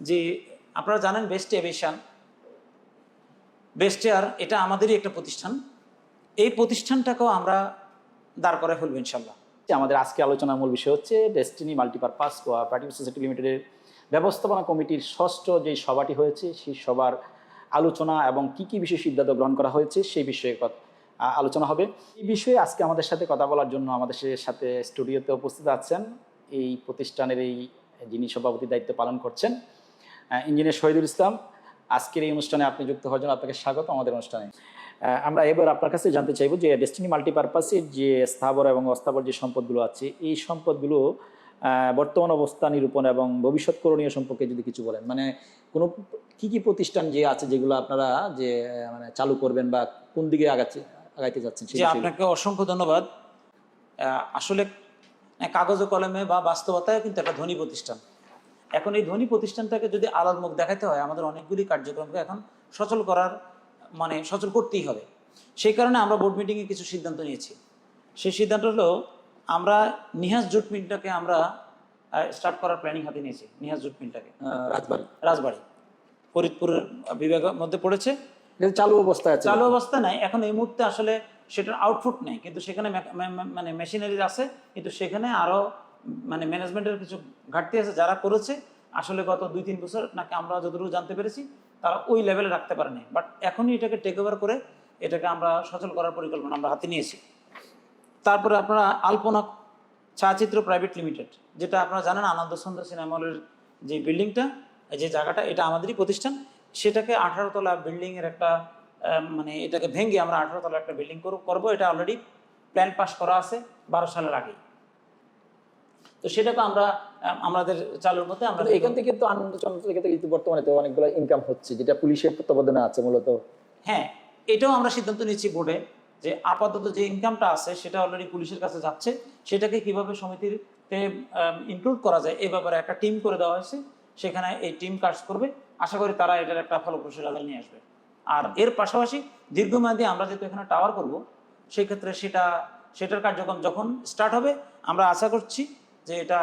যে আপনারা জানেন বেস্ট এভিয়েশন। বেস্ট এয়ার, এটা আমাদেরই একটা প্রতিষ্ঠান। এই প্রতিষ্ঠানটাকেও আমরা দাঁড় করে ফেলব ইনশাল্লাহ। আমাদের আজকে আলোচনার মূল বিষয় হচ্ছে ডেস্টিনি মাল্টিপারপাস কোঅপারেটিভ সোসাইটি লিমিটেডের ব্যবস্থাপনা কমিটির ষষ্ঠ যে সভাটি হয়েছে, সেই সভার আলোচনা এবং কি কি বিষয়ে সিদ্ধান্ত গ্রহণ করা হয়েছে, সেই বিষয়ে আলোচনা হবে। এই বিষয়ে আজকে আমাদের সাথে কথা বলার জন্য আমাদের সাথে স্টুডিওতে উপস্থিত আছেন। এই প্রতিষ্ঠানের এই যিনি সভাপতির দায়িত্ব পালন করছেন ইঞ্জিনিয়ার শহীদুল ইসলাম আজকের এই অনুষ্ঠানে আপনি যুক্ত হওয়ার জন্য আপনাকে স্বাগত আমাদের অনুষ্ঠানে। আমরা এবার আপনার কাছে জানতে চাইব যে ডেস্টিনি মাল্টিপারপাসের যে স্থাবর এবং অস্থাবর যে সম্পদগুলো আছে এই সম্পদগুলো বর্তমান অবস্থা নিরূপণ এবং ভবিষ্যৎ করণীয় সম্পর্কে যদি কিছু বলেন। মানে কোনো কি কি প্রতিষ্ঠান যে আছে যেগুলো আপনারা যে মানে চালু করবেন বা কোন দিকে আগাচ্ছে আগাইতে যাচ্ছেন আপনাকে অসংখ্য ধন্যবাদ। আসলে কাগজে কলমে বা বাস্তবতায় কিন্তু একটা ধনী প্রতিষ্ঠান। এখন এই ধনী প্রতিষ্ঠানটাকে যদি আলার মুখ দেখাতে হয় আমাদের অনেকগুলি কার্যক্রমকে এখন সচল করার মানে সচল করতেই হবে। সেই কারণে আমরা বোর্ড মিটিংয়ে কিছু সিদ্ধান্ত নিয়েছি। সেই সিদ্ধান্ত হলো আমরা নিহাজ জুট মিলটাকে আমরা স্টার্ট করার প্ল্যানিং হাতে নিয়েছি নিহাজ জুট মিলটাকে। রাজবাড়ি। রাজবাড়ি। ফরিদপুরের বিভাগের মধ্যে পড়েছে। চালু অবস্থায় আছে। চালু অবস্থা নাই। এখন এই মুহূর্তে আসলে সেটার আউটপুট নেই। কিন্তু সেখানে মানে মেশিনারি আছে। কিন্তু সেখানে আরও মানে ম্যানেজমেন্টের কিছু ঘাটতি আছে যারা করেছে, আসলে গত দুই তিন বছর নাকি আমরা যতটুকু জানতে পেরেছি, তারা ওই লেভেলে রাখতে পারেনি। বাট এখনই এটাকে টেক ওভার করে এটাকে আমরা সচল করার পরিকল্পনা আমরা হাতে নিয়েছি। তারপরে আপনারা আলপনা ছায়াচিত্র প্রাইভেট লিমিটেড যেটা আপনারা জানেন আনন্দ সুন্দর সিনেমা হলের যে বিল্ডিংটা যে জায়গাটা, এটা আমাদেরই প্রতিষ্ঠান। সেটাকে আঠারো তলা বিল্ডিং এর একটা মানে এটাকে ভেঙে আমরা আঠারো তলা একটা বিল্ডিং করব এটা অলরেডি প্ল্যান পাস করা আছে বারো সালের আগেই। তো সেটাকে আমরা আমাদের চালুর মধ্যে আমরা এখান থেকে তো আনন্দ চন্দ্র থেকে তো কিন্তু বর্তমানে তো অনেকগুলো ইনকাম হচ্ছে যেটা পুলিশের তত্ত্বাবধানে আছে মূলত। হ্যাঁ এটাও আমরা সিদ্ধান্ত নিচ্ছি বোর্ডে যে আপাতত যে ইনকামটা আছে সেটা অলরেডি পুলিশের কাছে যাচ্ছে। সেটাকে কীভাবে সমিতিতে ইনক্লুড করা যায় এই ব্যাপারে একটা টিম করে দেওয়া হয়েছে। সেখানে এই টিম কাজ করবে। আশা করি তারা এটার একটা ফলপ্রসূ রেজাল্ট নিয়ে আসবে। আর এর পাশাপাশি দীর্ঘমেয়াদী আমরা যেহেতু এখানে টাওয়ার করব সেক্ষেত্রে সেটা সেটার কার্যক্রম যখন স্টার্ট হবে আমরা আশা করছি যে এটা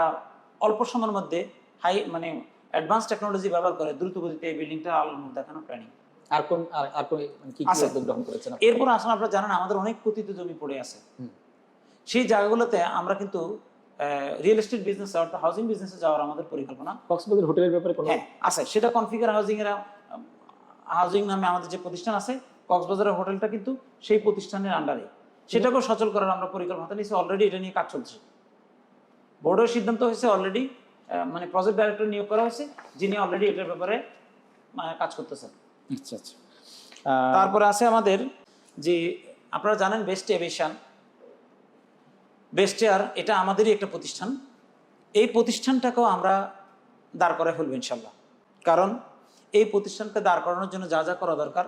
অল্প সময়ের মধ্যে হাই মানে অ্যাডভান্স টেকনোলজি ব্যবহার করে দ্রুত গতিতে এই বিল্ডিংটা আলোর মুখ দেখানো প্ল্যানিং আর কোন আর কোন মানে কি কি উদ্যোগ গ্রহণ করেছেন এরপর আসলে আপনারা জানেন আমাদের অনেক পতিত জমি পড়ে আছে। সেই জায়গাগুলোতে আমরা কিন্তু রিয়েল এস্টেট বিজনেস অর্থাৎ হাউজিং বিজনেসে যাওয়ার আমাদের পরিকল্পনা। কক্সবাজার হোটেলের ব্যাপারে কোনো হ্যাঁ আছে। সেটা কনফিগার হাউজিং এর হাউজিং নামে আমাদের যে প্রতিষ্ঠান আছে কক্সবাজারের হোটেলটা কিন্তু সেই প্রতিষ্ঠানের আন্ডারে সেটাকেও সচল করার আমরা পরিকল্পনা নিয়েছি। অলরেডি এটা নিয়ে কাজ চলছে। বোর্ডের সিদ্ধান্ত হয়েছে অলরেডি মানে প্রজেক্ট ডাইরেক্টর নিয়োগ করা হয়েছে যিনি অলরেডি এটার ব্যাপারে মানে কাজ করতেছেন। আচ্ছা আচ্ছা। তারপরে আছে আমাদের যে আপনারা জানেন বেস্ট এভিয়েশন বেস্ট এয়ার এটা আমাদেরই একটা প্রতিষ্ঠান। এই প্রতিষ্ঠানটাকেও আমরা দাঁড় করে ফেলব ইনশাল্লাহ। কারণ এই প্রতিষ্ঠানকে দাঁড় করানোর জন্য যা যা করা দরকার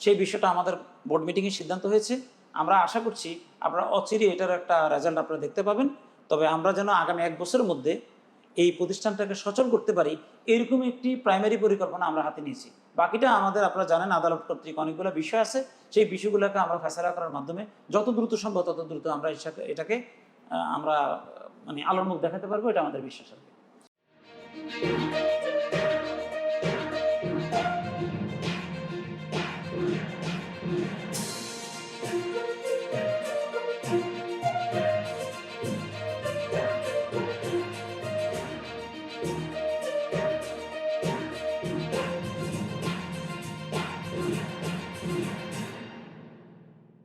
সেই বিষয়টা আমাদের বোর্ড মিটিংয়ে সিদ্ধান্ত হয়েছে। আমরা আশা করছি আপনারা অচিরে এটার একটা রেজাল্ট আপনারা দেখতে পাবেন। তবে আমরা যেন আগামী এক বছরের মধ্যে এই প্রতিষ্ঠানটাকে সচল করতে পারি, এরকম একটি প্রাইমারি পরিকল্পনা আমরা হাতে নিয়েছি বাকিটা আমাদের আপনারা জানেন, আদালত কর্তৃক অনেকগুলো বিষয় আছে সেই বিষয়গুলোকে আমরা ফেসলা করার মাধ্যমে যত দ্রুত সম্ভব, তত দ্রুত আমরা এটাকে- আমরা মানে আলোর মুখ দেখাতে পারব, এটা আমাদের বিশ্বাস কি।